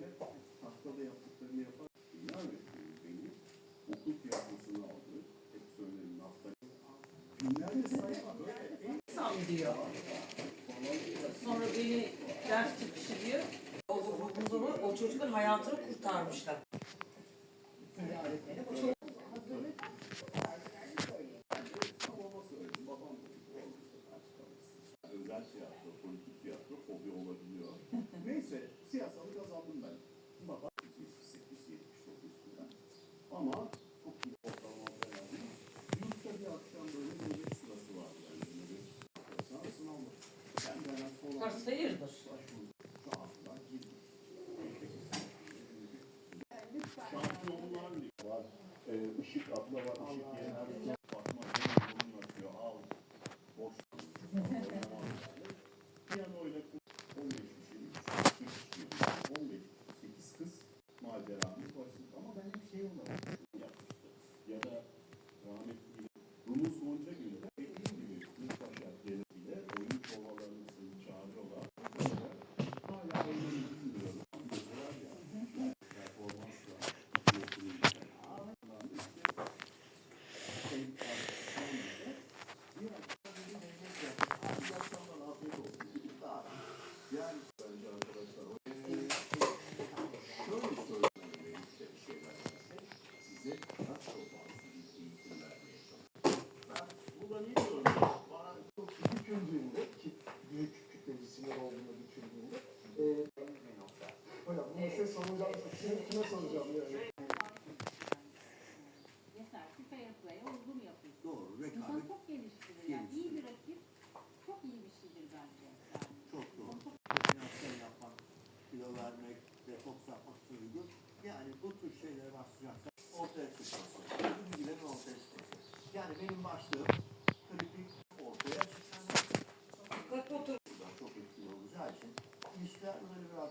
böyle tahtada yaptıklarını yapar. Dünya ürettiği beni okul tiyatrosunu aldı. Hep söylerim hafta. Binlerce sayfa. İnsan diyor. Sonra beni ders çıkışı diyor. O, o, o, o çocukların hayatını kurtarmışlar. Öğretmeni özel tiyatro, politik tiyatro hobi olabiliyor. Neyse siyasalı kazandım ben. Baba 78-79 falan. Ama çok iyi ortalama falan. Yurtta bir akşam böyle nöbet sırası var. Yani nöbet sırası sınavda. Ben de hemen sol Burası hayırdır? başvurdum. Şu haftadan girdim. Şampiyonlar Ligi var. Ee, Işık abla var. Işık diye hocam bunu size soracağım. Şimdi kime soracağım yani? Yeter ki fair play'e uygun yapın. doğru İnsan rekabet çok geliştirir. Yani iyi bir rakip çok iyi bir şeydir bence. Yani. çok doğru. koordinasyon yapmak, kilo vermek, detoks yapmak sürüdür. Yani bu tür şeylere başlayacaksak ortaya çıkması. Bu bilgilerin ortaya çıkması. Yani benim başlığım kritik ortaya çıkması. Kalk otur. Çok etkili olacağı için ilişkiler böyle biraz